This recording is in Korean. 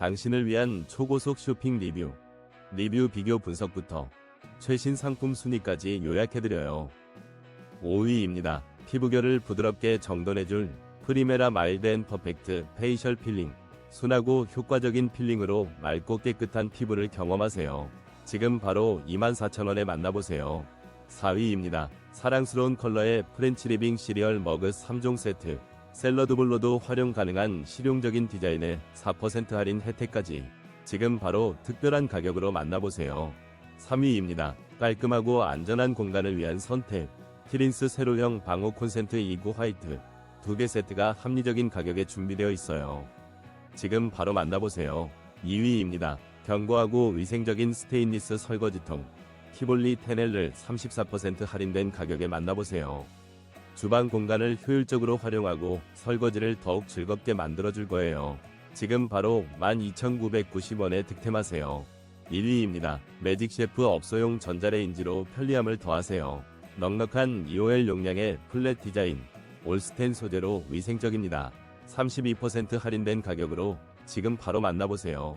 당신을 위한 초고속 쇼핑 리뷰, 리뷰 비교 분석부터 최신 상품 순위까지 요약해드려요. 5위입니다. 피부결을 부드럽게 정돈해줄 프리메라 마일드 앤 퍼펙트 페이셜 필링. 순하고 효과적인 필링으로 맑고 깨끗한 피부를 경험하세요. 지금 바로 24,000원에 만나보세요. 4위입니다. 사랑스러운 컬러의 프렌치 리빙 시리얼 머그 3종 세트. 샐러드볼로도 활용 가능한 실용적인 디자인에 4% 할인 혜택까지. 지금 바로 특별한 가격으로 만나보세요. 3위입니다. 깔끔하고 안전한 공간을 위한 선택. 티린스 세로형 방호 콘센트 29 화이트. 두 개 세트가 합리적인 가격에 준비되어 있어요. 지금 바로 만나보세요. 2위입니다. 견고하고 위생적인 스테인리스 설거지통. 키볼리 테넬을 34% 할인된 가격에 만나보세요. 주방 공간을 효율적으로 활용하고 설거지를 더욱 즐겁게 만들어줄 거예요. 지금 바로 12,990원에 득템하세요. 1위입니다. 매직 셰프 업소용 전자레인지로 편리함을 더하세요. 넉넉한 EOL 용량의 플랫 디자인, 올스텐 소재로 위생적입니다. 32% 할인된 가격으로 지금 바로 만나보세요.